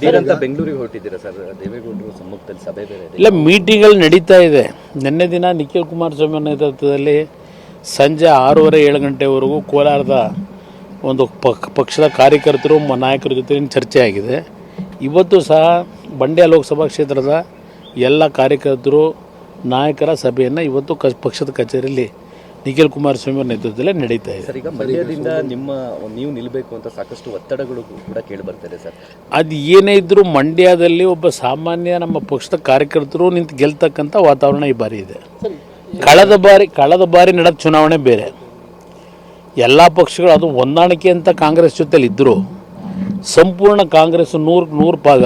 ದಿಢೀರಂತ ಬೆಂಗಳೂರಿಗೆ ಹೊರಟಿದ್ದೀರಾ ಸರ್? ದೇವೇಗೌಡರು ಸಮ್ಮುಖದಲ್ಲಿ ಸಭೆ ಬೇರೆ ಇದೆ. ಇಲ್ಲ ಮೀಟಿಂಗ್ಗಳು ನಡೀತಾ ಇದೆ. ನಿನ್ನೆ ದಿನ ನಿಖಿಲ್ ಕುಮಾರಸ್ವಾಮಿ ನೇತೃತ್ವದಲ್ಲಿ ಸಂಜೆ ಆರೂವರೆ ಏಳು ಗಂಟೆವರೆಗೂ ಕೋಲಾರದ ಒಂದು ಪಕ್ ಪಕ್ಷದ ಕಾರ್ಯಕರ್ತರು ಮ- ನಾಯಕರ ಜೊತೆ ಚರ್ಚೆ ಆಗಿದೆ. ಇವತ್ತು ಸಹ ಬಂಡ್ಯ ಲೋಕಸಭಾ ಕ್ಷೇತ್ರದ ಎಲ್ಲ ಕಾರ್ಯಕರ್ತರು ನಾಯಕರ ಸಭೆಯನ್ನು ಇವತ್ತು ಕ ಪಕ್ಷದ ಕಚೇರಿಯಲ್ಲಿ ನಿಖಿಲ್ ಕುಮಾರಸ್ವಾಮಿ ಅವರ ನೇತೃತ್ವದಲ್ಲಿ ನಡೀತಾ ಇದೆ. ಸರ್ ಈಗ ಮಂಡ್ಯದಿಂದ ನಿಮ್ಮ ನೀವು ನಿಲ್ಲಬೇಕು ಅಂತ ಸಾಕಷ್ಟು ಒತ್ತಡಗಳು ಕೂಡ ಕೇಳಿ ಬರ್ತಾರೆ ಸರ್. ಅದು ಏನೇ ಇದ್ದರೂ ಮಂಡ್ಯದಲ್ಲಿ ಒಬ್ಬ ಸಾಮಾನ್ಯ ನಮ್ಮ ಪಕ್ಷದ ಕಾರ್ಯಕರ್ತರು ನಿಂತು ಗೆಲ್ತಕ್ಕಂಥ ವಾತಾವರಣ ಈ ಬಾರಿ ಇದೆ. ಕಳೆದ ಬಾರಿ ಕಳೆದ ಬಾರಿ ನಡೆದ ಚುನಾವಣೆ ಬೇರೆ. ಎಲ್ಲ ಪಕ್ಷಗಳು ಅದು ಹೊಂದಾಣಿಕೆ ಅಂತ ಕಾಂಗ್ರೆಸ್ ಜೊತೆಲಿ ಇದ್ದರು ಸಂಪೂರ್ಣ ಕಾಂಗ್ರೆಸ್ ನೂರು ನೂರು ಭಾಗ.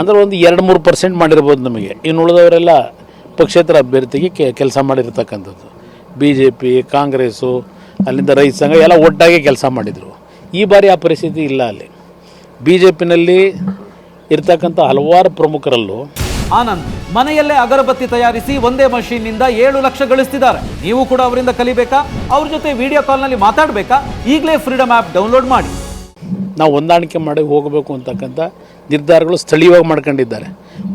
ಅಂದ್ರೆ ಒಂದು ಎರಡು ಮೂರು ಪರ್ಸೆಂಟ್ ಮಾಡಿರ್ಬೋದು ನಮಗೆ. ಇನ್ನು ಉಳಿದವರೆಲ್ಲ ಪಕ್ಷೇತರ ಅಭ್ಯರ್ಥಿಗೆ ಕೆ ಕೆಲಸ ಮಾಡಿರ್ತಕ್ಕಂಥದ್ದು. ಬಿ ಜೆ ಪಿ ಕಾಂಗ್ರೆಸ್ಸು, ಅಲ್ಲಿಂದ ರೈತ ಸಂಘ ಎಲ್ಲ ಒಟ್ಟಾಗಿ ಕೆಲಸ ಮಾಡಿದರು. ಈ ಬಾರಿ ಆ ಪರಿಸ್ಥಿತಿ ಇಲ್ಲ ಅಲ್ಲಿ. ಬಿ ಜೆ ಪಿನಲ್ಲಿ ಇರ್ತಕ್ಕಂಥ ಹಲವಾರು ಪ್ರಮುಖರಲ್ಲೂ ಆನಂದ್ ಮನೆಯಲ್ಲೇ ಅಗರಬತ್ತಿ ತಯಾರಿಸಿ ಒಂದೇ ಮಷೀನ್ನಿಂದ ಏಳು ಲಕ್ಷ ಗಳಿಸ್ತಿದ್ದಾರೆ. ನೀವು ಕೂಡ ಅವರಿಂದ ಕಲಿಬೇಕಾ? ಅವ್ರ ಜೊತೆ ವಿಡಿಯೋ ಕಾಲ್ನಲ್ಲಿ ಮಾತಾಡಬೇಕಾ? ಈಗಲೇ ಫ್ರೀಡಮ್ ಆ್ಯಪ್ ಡೌನ್ಲೋಡ್ ಮಾಡಿ. ನಾವು ಹೊಂದಾಣಿಕೆ ಮಾಡಿ ಹೋಗಬೇಕು ಅಂತಕ್ಕಂಥ ನಿರ್ಧಾರಗಳು ಸ್ಥಳೀಯವಾಗಿ ಮಾಡ್ಕೊಂಡಿದ್ದಾರೆ.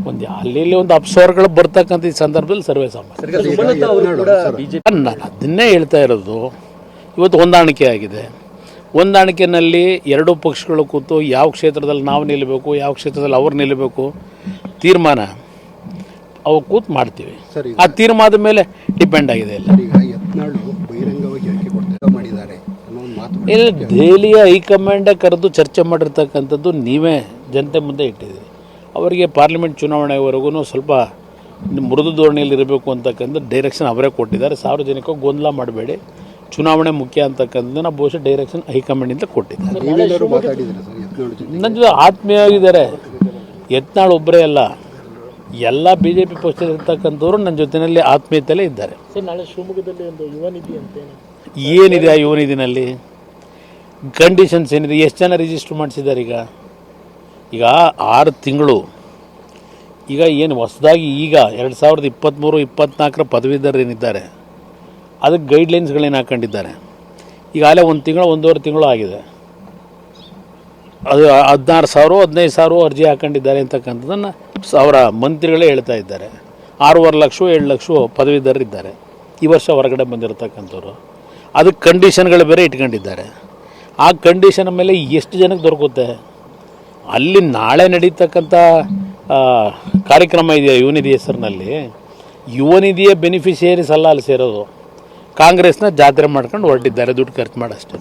ಒಂದು ಅಲ್ಲಿ ಇಲ್ಲಿ ಒಂದು ಅಪ್ಸವರ್ಗಳು ಬರ್ತಕ್ಕಂಥ ಈ ಸಂದರ್ಭದಲ್ಲಿ ಸರ್ವೇ ಸಾಮಾನ್ಯ. ಸರ್ ಅವರು ಕೂಡ ಬಿಜೆಪಿ ನಾನು ಅದನ್ನೇ ಹೇಳ್ತಾ ಇರೋದು ಇವತ್ತು ಹೊಂದಾಣಿಕೆ ಆಗಿದೆ. ಹೊಂದಾಣಿಕೆಯಲ್ಲಿ ಎರಡೂ ಪಕ್ಷಗಳು ಕೂತು ಯಾವ ಕ್ಷೇತ್ರದಲ್ಲಿ ನಾವು ನಿಲ್ಲಬೇಕು ಯಾವ ಕ್ಷೇತ್ರದಲ್ಲಿ ಅವ್ರು ನಿಲ್ಲಬೇಕು ತೀರ್ಮಾನ ಅವು ಕೂತು ಮಾಡ್ತೀವಿ. ಆ ತೀರ್ಮಾನದ ಮೇಲೆ ಡಿಪೆಂಡ್ ಆಗಿದೆ ಎಲ್ಲ. ಇಲ್ಲಿ ದೆಹಲಿಯ ಹೈಕಮಾಂಡೇ ಕರೆದು ಚರ್ಚೆ ಮಾಡಿರ್ತಕ್ಕಂಥದ್ದು ನೀವೇ ಜನತೆ ಮುಂದೆ ಇಟ್ಟಿದ್ದೀರಿ. ಅವರಿಗೆ ಪಾರ್ಲಿಮೆಂಟ್ ಚುನಾವಣೆವರೆಗೂ ಸ್ವಲ್ಪ ಮೃದು ಧೋರಣೆಯಲ್ಲಿ ಇರಬೇಕು ಅಂತಕ್ಕಂಥ ಡೈರೆಕ್ಷನ್ ಅವರೇ ಕೊಟ್ಟಿದ್ದಾರೆ. ಸಾರ್ವಜನಿಕ ಗೊಂದಲ ಮಾಡಬೇಡಿ. ಚುನಾವಣೆ ಮುಖ್ಯ ಅಂತಕ್ಕಂಥದ್ದನ್ನ ಬಹುಶಃ ಡೈರೆಕ್ಷನ್ ಹೈಕಮಾಂಡಿಂದ ಕೊಟ್ಟಿದ್ದಾರೆ. ನನ್ನ ಜೊತೆ ಆತ್ಮೀಯವಾಗಿದ್ದಾರೆ. ಯತ್ನಾಳ್ ಒಬ್ಬರೇ ಅಲ್ಲ. ಎಲ್ಲ ಬಿ ಜೆ ಪಿ ಪಕ್ಷದಲ್ಲಿರ್ತಕ್ಕಂಥವ್ರು ನನ್ನ ಜೊತೆಯಲ್ಲಿ ಆತ್ಮೀಯತೆಯಲ್ಲೇ ಇದ್ದಾರೆ. ಏನಿದೆ ಆ ಯುವ ನಿಧಿನಲ್ಲಿ? ಕಂಡೀಷನ್ಸ್ ಏನಿದೆ? ಎಷ್ಟು ಜನ ರಿಜಿಸ್ಟರ್ ಮಾಡಿಸಿದ್ದಾರೆ ಈಗ? ಈಗ ಆರು ತಿಂಗಳು. ಈಗ ಏನು ಹೊಸದಾಗಿ ಈಗ ಎರಡು ಸಾವಿರದ ಇಪ್ಪತ್ತ್ಮೂರು ಇಪ್ಪತ್ತ್ನಾಲ್ಕರ ಪದವೀಧರರು ಏನಿದ್ದಾರೆ, ಅದಕ್ಕೆ ಗೈಡ್ಲೈನ್ಸ್ಗಳೇನು ಹಾಕೊಂಡಿದ್ದಾರೆ. ಈಗಾಗಲೇ ಒಂದು ತಿಂಗಳು, ಒಂದೂವರೆ ತಿಂಗಳು ಆಗಿದೆ. ಅದು ಹದಿನಾರು ಸಾವಿರ, ಹದಿನೈದು ಸಾವಿರ ಅರ್ಜಿ ಹಾಕ್ಕೊಂಡಿದ್ದಾರೆ ಅಂತಕ್ಕಂಥದ್ದನ್ನು ಅವರ ಮಂತ್ರಿಗಳೇ ಹೇಳ್ತಾ ಇದ್ದಾರೆ. ಆರೂವರೆ ಲಕ್ಷ, ಏಳು ಲಕ್ಷ ಪದವೀಧರರಿದ್ದಾರೆ. ಈ ವರ್ಷ ಹೊರಗಡೆ ಬಂದಿರತಕ್ಕಂಥವ್ರು. ಅದಕ್ಕೆ ಕಂಡೀಷನ್ಗಳು ಬೇರೆ ಇಟ್ಕೊಂಡಿದ್ದಾರೆ. ಆ ಕಂಡೀಷನ್ ಮೇಲೆ ಎಷ್ಟು ಜನಕ್ಕೆ ದೊರಕುತ್ತೆ? ಅಲ್ಲಿ ನಾಳೆ ನಡೀತಕ್ಕಂಥ ಕಾರ್ಯಕ್ರಮ ಇದೆಯಾ ಯುವ ನಿಧಿ ಹೆಸರಿನಲ್ಲಿ? ಯುವ ನಿಧಿಯ ಬೆನಿಫಿಷಿಯರೀಸ್ ಅಲ್ಲ ಅಲ್ಲಿ ಸೇರೋದು. ಕಾಂಗ್ರೆಸ್ನ ಜಾತ್ರೆ ಮಾಡ್ಕೊಂಡು ಹೊರಟಿದ್ದಾರೆ, ದುಡ್ಡು ಖರ್ಚು ಮಾಡಷ್ಟೇ.